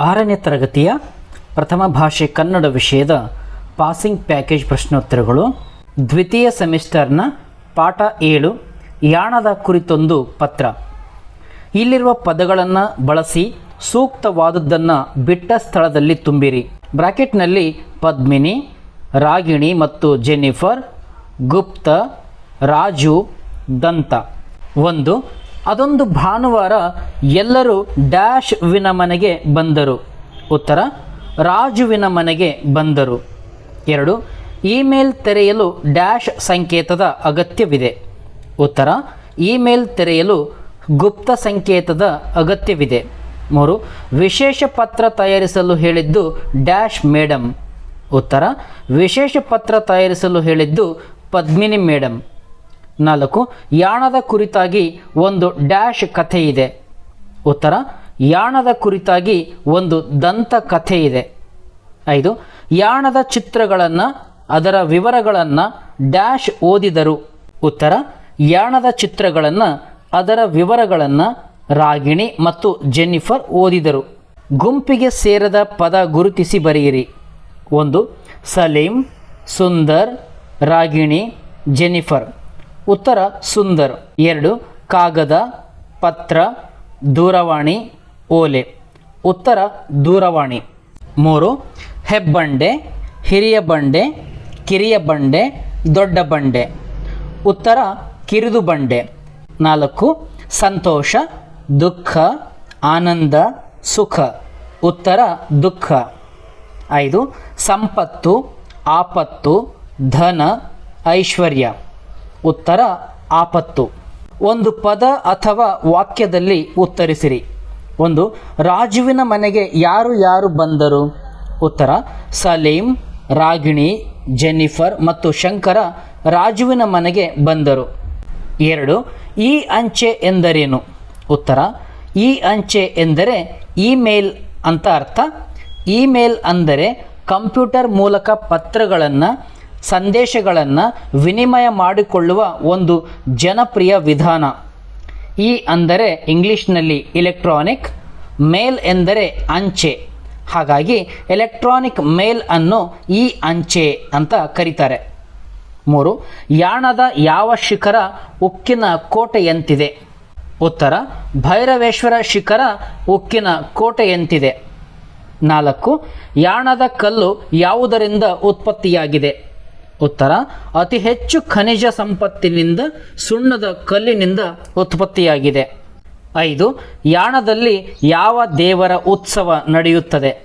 ಆರನೇ ತರಗತಿಯ ಪ್ರಥಮ ಭಾಷೆ ಕನ್ನಡ ವಿಷಯದ ಪಾಸಿಂಗ್ ಪ್ಯಾಕೇಜ್ ಪ್ರಶ್ನೋತ್ತರಗಳು. ದ್ವಿತೀಯ ಸೆಮಿಸ್ಟರ್ನ ಪಾಠ ಏಳು, ಯಾಣದ ಕುರಿತೊಂದು ಪತ್ರ. ಇಲ್ಲಿರುವ ಪದಗಳನ್ನು ಬಳಸಿ ಸೂಕ್ತವಾದದ್ದನ್ನು ಬಿಟ್ಟ ಸ್ಥಳದಲ್ಲಿ ತುಂಬಿರಿ. ಬ್ರಾಕೆಟ್ನಲ್ಲಿ ಪದ್ಮಿನಿ, ರಾಗಿಣಿ ಮತ್ತು ಜೆನ್ನಿಫರ್ ಗುಪ್ತ, ರಾಜು, ದಂತ. ಒಂದು ಅದೊಂದು ಭಾನುವಾರ ಎಲ್ಲರೂ ಡ್ಯಾಶ್ ವಿನ ಮನೆಗೆ ಬಂದರು. ಉತ್ತರ, ರಾಜುವಿನ ಮನೆಗೆ ಬಂದರು. ಎರಡು, ಇಮೇಲ್ ತೆರೆಯಲು ಡ್ಯಾಶ್ ಸಂಕೇತದ ಅಗತ್ಯವಿದೆ. ಉತ್ತರ, ಇಮೇಲ್ ತೆರೆಯಲು ಗುಪ್ತ ಸಂಕೇತದ ಅಗತ್ಯವಿದೆ. ಮೂರು, ವಿಶೇಷ ಪತ್ರ ತಯಾರಿಸಲು ಹೇಳಿದ್ದು ಡ್ಯಾಶ್ ಮೇಡಮ್ ಉತ್ತರ, ವಿಶೇಷ ಪತ್ರ ತಯಾರಿಸಲು ಹೇಳಿದ್ದು ಪದ್ಮಿನಿ ಮೇಡಮ್ ನಾಲ್ಕು, ಯಾಣದ ಕುರಿತಾಗಿ ಒಂದು ಡ್ಯಾಶ್ ಕಥೆ ಇದೆ. ಉತ್ತರ, ಯಾಣದ ಕುರಿತಾಗಿ ಒಂದು ದಂತ ಕಥೆ ಇದೆ. ಐದು, ಯಾಣದ ಚಿತ್ರಗಳನ್ನು, ಅದರ ವಿವರಗಳನ್ನು ಡ್ಯಾಶ್ ಓದಿದರು. ಉತ್ತರ, ಯಾಣದ ಚಿತ್ರಗಳನ್ನು, ಅದರ ವಿವರಗಳನ್ನು ರಾಗಿಣಿ ಮತ್ತು ಜೆನ್ನಿಫರ್ ಓದಿದರು. ಗುಂಪಿಗೆ ಸೇರದ ಪದ ಗುರುತಿಸಿ ಬರೆಯಿರಿ. ಒಂದು, ಸಲೀಂ, ಸುಂದರ್, ರಾಗಿಣಿ, ಜೆನ್ನಿಫರ್. ಉತ್ತರ ಸುಂದರ್. ಎರಡು, ಕಾಗದ, ಪತ್ರ, ದೂರವಾಣಿ, ಓಲೆ. ಉತ್ತರ ದೂರವಾಣಿ. ಮೂರು, ಹೆಬ್ಬಂಡೆ, ಹಿರಿಯ ಬಂಡೆ, ಕಿರಿಯ ಬಂಡೆ, ದೊಡ್ಡ ಬಂಡೆ. ಉತ್ತರ ಕಿರಿದು ಬಂಡೆ. ನಾಲ್ಕು, ಸಂತೋಷ, ದುಃಖ, ಆನಂದ, ಸುಖ. ಉತ್ತರ ದುಃಖ. ಐದು, ಸಂಪತ್ತು, ಆಪತ್ತು, ಧನ, ಐಶ್ವರ್ಯ. ಉತ್ತರ, ಆಪತ್ತು. ಒಂದು ಪದ ಅಥವಾ ವಾಕ್ಯದಲ್ಲಿ ಉತ್ತರಿಸಿರಿ. ಒಂದು, ರಾಜುವಿನ ಮನೆಗೆ ಯಾರು ಯಾರು ಬಂದರು? ಉತ್ತರ, ಸಲೀಂ, ರಾಗಿಣಿ, ಜೆನ್ನಿಫರ್ ಮತ್ತು ಶಂಕರ ರಾಜುವಿನ ಮನೆಗೆ ಬಂದರು. ಎರಡು, ಈ ಅಂಚೆ ಎಂದರೇನು? ಉತ್ತರ, ಈ ಅಂಚೆ ಎಂದರೆ ಇಮೇಲ್ ಅಂತ ಅರ್ಥ. ಇಮೇಲ್ ಅಂದರೆ ಕಂಪ್ಯೂಟರ್ ಮೂಲಕ ಪತ್ರಗಳನ್ನು ಸಂದೇಶಗಳನ್ನು ವಿನಿಮಯ ಮಾಡಿಕೊಳ್ಳುವ ಒಂದು ಜನಪ್ರಿಯ ವಿಧಾನ. ಈ ಅಂದರೆ ಇಂಗ್ಲಿಷ್ನಲ್ಲಿ ಇಲೆಕ್ಟ್ರಾನಿಕ್ ಮೇಲ್ ಎಂದರೆ ಅಂಚೆ. ಹಾಗಾಗಿ ಎಲೆಕ್ಟ್ರಾನಿಕ್ ಮೇಲ್ ಅನ್ನು ಈ ಅಂಚೆ ಅಂತ ಕರೀತಾರೆ. ಮೂರು, ಯಾಣದ ಯಾವ ಶಿಖರ ಉಕ್ಕಿನ ಕೋಟೆಯಂತಿದೆ? ಉತ್ತರ, ಭೈರವೇಶ್ವರ ಶಿಖರ ಉಕ್ಕಿನ ಕೋಟೆಯಂತಿದೆ. ನಾಲ್ಕು, ಯಾಣದ ಕಲ್ಲು ಯಾವುದರಿಂದ ಉತ್ಪತ್ತಿಯಾಗಿದೆ? ಉತ್ತರ, ಅತಿ ಹೆಚ್ಚು ಖನಿಜ ಸಂಪತ್ತಿನಿಂದ ಸುಣ್ಣದ ಕಲ್ಲಿನಿಂದ ಉತ್ಪತ್ತಿಯಾಗಿದೆ. ಐದು, ಯಾಣದಲ್ಲಿ ಯಾವ ದೇವರ ಉತ್ಸವ ನಡೆಯುತ್ತದೆ?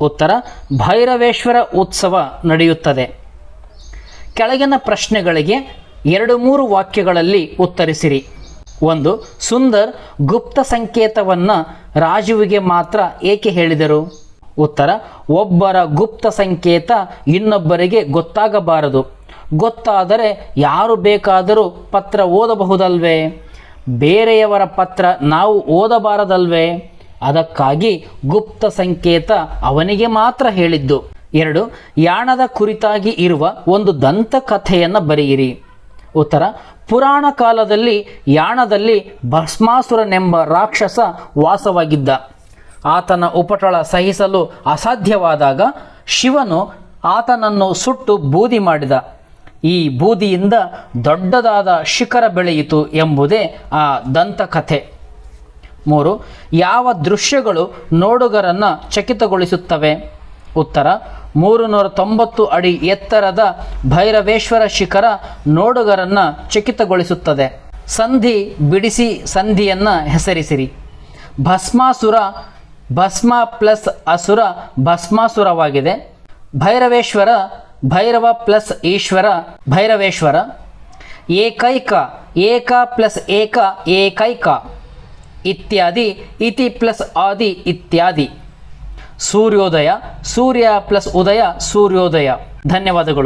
ಉತ್ತರ, ಭೈರವೇಶ್ವರ ಉತ್ಸವ ನಡೆಯುತ್ತದೆ. ಕೆಳಗಿನ ಪ್ರಶ್ನೆಗಳಿಗೆ ಎರಡು ಮೂರು ವಾಕ್ಯಗಳಲ್ಲಿ ಉತ್ತರಿಸಿರಿ. ಒಂದು, ಸುಂದರ್ ಗುಪ್ತ ಸಂಕೇತವನ್ನು ರಾಜುವಿಗೆ ಮಾತ್ರ ಏಕೆ ಹೇಳಿದರು? ಉತ್ತರ, ಒಬ್ಬರ ಗುಪ್ತ ಸಂಕೇತ ಇನ್ನೊಬ್ಬರಿಗೆ ಗೊತ್ತಾಗಬಾರದು. ಗೊತ್ತಾದರೆ ಯಾರು ಬೇಕಾದರೂ ಪತ್ರ ಓದಬಹುದಲ್ವೇ? ಬೇರೆಯವರ ಪತ್ರ ನಾವು ಓದಬಾರದಲ್ವೇ? ಅದಕ್ಕಾಗಿ ಗುಪ್ತ ಸಂಕೇತ ಅವನಿಗೆ ಮಾತ್ರ ಹೇಳಿದ್ದು. ಎರಡು, ಯಾಣದ ಕುರಿತಾಗಿ ಇರುವ ಒಂದು ದಂತಕಥೆಯನ್ನು ಬರೆಯಿರಿ. ಉತ್ತರ, ಪುರಾಣ ಕಾಲದಲ್ಲಿ ಯಾಣದಲ್ಲಿ ಭಸ್ಮಾಸುರನೆಂಬ ರಾಕ್ಷಸ ವಾಸವಾಗಿದ್ದ. ಆತನ ಉಪಟಳ ಸಹಿಸಲು ಅಸಾಧ್ಯವಾದಾಗ ಶಿವನು ಆತನನ್ನು ಸುಟ್ಟು ಬೂದಿ ಮಾಡಿದ. ಈ ಬೂದಿಯಿಂದ ದೊಡ್ಡದಾದ ಶಿಖರ ಬೆಳೆಯಿತು ಎಂಬುದೇ ಆ ದಂತಕಥೆ. ಮೂರು, ಯಾವ ದೃಶ್ಯಗಳು ನೋಡುಗರನ್ನು ಚಕಿತಗೊಳಿಸುತ್ತವೆ? ಉತ್ತರ ಮೂರು ನೂರ ತೊಂಬತ್ತು ಅಡಿ ಎತ್ತರದ ಭೈರವೇಶ್ವರ ಶಿಖರ ನೋಡುಗರನ್ನು ಚಕಿತಗೊಳಿಸುತ್ತದೆ. ಸಂಧಿ ಬಿಡಿಸಿ ಸಂಧಿಯನ್ನು ಹೆಸರಿಸಿರಿ. ಭಸ್ಮಾಸುರ ಭಸ್ಮ ಪ್ಲಸ್ ಅಸುರ ಭಸ್ಮಾಸುರವಾಗಿದೆ. ಭೈರವೇಶ್ವರ, ಭೈರವ ಪ್ಲಸ್ ಈಶ್ವರ, ಭೈರವೇಶ್ವರ. ಏಕೈಕ, ಏಕ ಪ್ಲಸ್ ಏಕ, ಏಕೈಕ. ಇತ್ಯಾದಿ, ಇತಿ ಪ್ಲಸ್ ಆದಿ, ಇತ್ಯಾದಿ. ಸೂರ್ಯೋದಯ, ಸೂರ್ಯ ಪ್ಲಸ್ ಉದಯ, ಸೂರ್ಯೋದಯ. ಧನ್ಯವಾದಗಳು.